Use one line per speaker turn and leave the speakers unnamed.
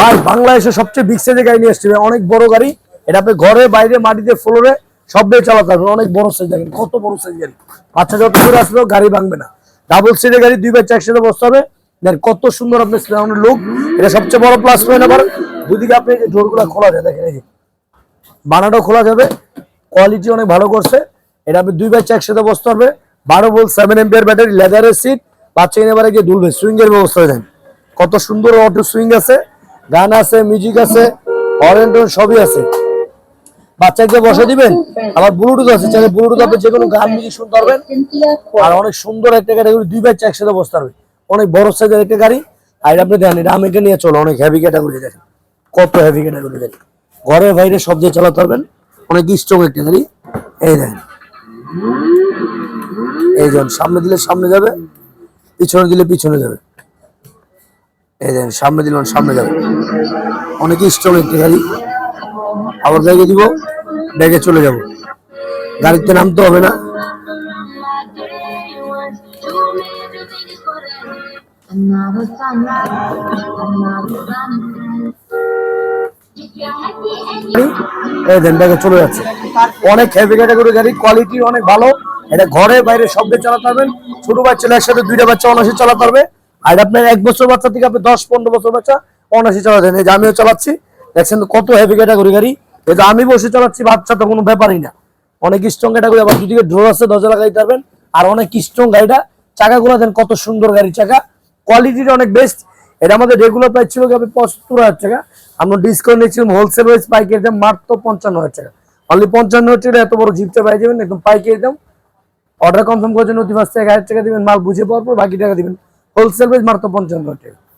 ভাই বাংলাদেশের সবচেয়ে বিগ সাইজের গাড়ি নিয়ে ভাই, অনেক বড় গাড়ি। এটা আপনি ঘরে বাইরে মাটিতে ফ্লোরে সব দিয়ে চালাতে পারবেন। অনেক বড় সাইজ দেখেন কত বড় সাইজ গাড়ি। বাচ্চা যত করে আসলেও গাড়ি ভাঙবে না। ডাবল সিটের গাড়ি দুই বাচ্চা একসাথে বসতে হবে। দেখেন কত সুন্দর আপনার সামনে লুক এটা সবচেয়ে বড় প্লাস পয়েন্ট আবার দুদিকে আপনি যে ডোরগুলো খোলা যায় দেখেন এই বানাটাও খোলা যাবে। কোয়ালিটি অনেক ভালো করছে। এটা আপনি দুই বাচ্চা একসাথে বসতে পারবে। বারো ভোল্ট সেভেন এম্পিয়ার ব্যাটারি লেদারের সিট বাচ্চা এনে এবারে গিয়ে দুলবে। সুইং এর ব্যবস্থা দেন কত সুন্দর অটো সুইং আছে। গান আছে মিউজিক আছে অরেন্টন সবই আছে। বাচ্চাকে বসে দিবেন? আবার ব্লুটুথ আছে, চাইলে ব্লুটুথ আপনি যে কোনো গান মিউজিক শুনতে পারবেন। আর অনেক সুন্দর একটা ক্যাটাগরি দুই বাচ্চা একসাথে বসতে পারবে। অনেক বড় সাইজের একটা গাড়ি। আর আপনি দেখেন, এটা আমি নিয়ে চলো, অনেক হেভি ক্যাটাগরি দেখেন কত হেভি ক্যাটাগরি দেখেন ঘরে বাইরে সব দিয়ে চালাতে পারবেন, অনেক স্ট্রং একটা গাড়ি। এই দেখেন। এই দেখেন সামনে দিলে সামনে যাবে, পিছনে দিলে পিছনে যাবে। এই দেখেন সামনে দিলাম, সামনে যাবে। অনেক স্ট্রং একটি গাড়ি আবার ব্যাগে দিব, ব্যাগে চলে যাব। গাড়িতে নামতে হবে না। ব্যাগে চলে যাচ্ছে। অনেক কোয়ালিটি অনেক ভালো। এটা বাইরে চালাতে ছোট বাচ্চা একসাথে দুইটা বাচ্চা অনাসি চালাতে পারবে। আর আপনার এক বছর বাচ্চা থেকে আপনি দশ, পনেরো বছর বাচ্চা অনাসি চালাতে এই যে আমিও চালাচ্ছি। দেখছেন কত হেভি ক্যাটাগরি গাড়ি। এটা আমি বসে চালাচ্ছি, বাচ্চা তো কোনো ব্যাপারই না। অনেক স্ট্রং ক্যাটাগরি আবার দুদিকে ড্রোর আছে দরজা লাগাইতে পারবেন। আর অনেক স্ট্রং গাড়িটা। চাকা চাকাগুলো দেন কত সুন্দর গাড়ি চাকা। কোয়ালিটিটা অনেক বেস্ট এটা আমাদের রেগুলার প্রাইস ছিল আপনি পঁচাত্তর হাজার টাকা। আমরা ডিসকাউন্ট নিয়েছিলাম হোলসেল ওয়াইজ পাইকারি দাম মাত্র পঞ্চান্ন হাজার টাকা। অনলি পঞ্চান্ন হাজার টাকা এত বড় জিপটা পাই যাবেন একদম পাইকারি দাম। অর্ডার কনফার্ম করার জন্য অতি এক হাজার টাকা দিবেন, মাল বুঝে পাওয়ার পর বাকি টাকা দিবেন। হোলসেল বেজ পঞ্চান্ন হাজার টাকা।